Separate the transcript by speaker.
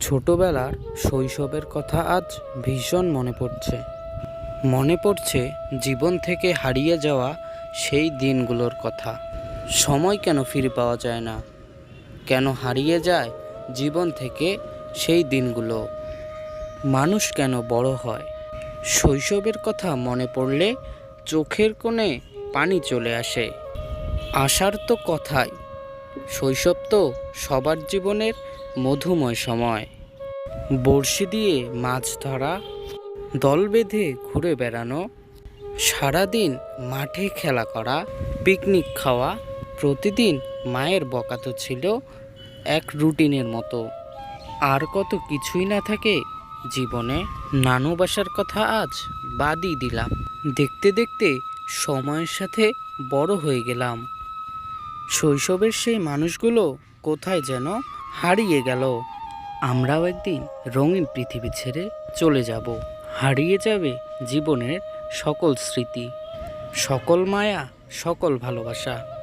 Speaker 1: ছোটবেলার শৈশবের কথা আজ ভীষণ মনে পড়ছে। মনে পড়ছে জীবন থেকে হারিয়ে যাওয়া সেই দিনগুলোর কথা। সময় কেন ফিরে পাওয়া যায় না? কেন হারিয়ে যায় জীবন থেকে সেই দিনগুলো? মানুষ কেন বড় হয়? শৈশবের কথা মনে পড়লে চোখের কোণে পানি চলে আসে। আসার তো কথাই। শৈশব তো সবার জীবনের মধুময় সময়। বড়শি দিয়ে মাছ ধরা, দল বেঁধে ঘুরে বেড়ানো, সারাদিন মাঠে খেলা করা, পিকনিক খাওয়া প্রতিদিন মায়ের বকা তো ছিল এক রুটিনের মতো। আর কত কিছুই না থাকে জীবনে। নানু বাসার কথা আজ বাদই দিলাম। দেখতে দেখতে সময়ের সাথে বড় হয়ে গেলাম। শৈশবের সেই মানুষগুলো কোথায় যেন হারিয়ে গেল। আমরাও একদিন রঙিন পৃথিবী ছেড়ে চলে যাব। হারিয়ে যাবে জীবনের সকল স্মৃতি। সকল মায়া, সকল ভালোবাসা।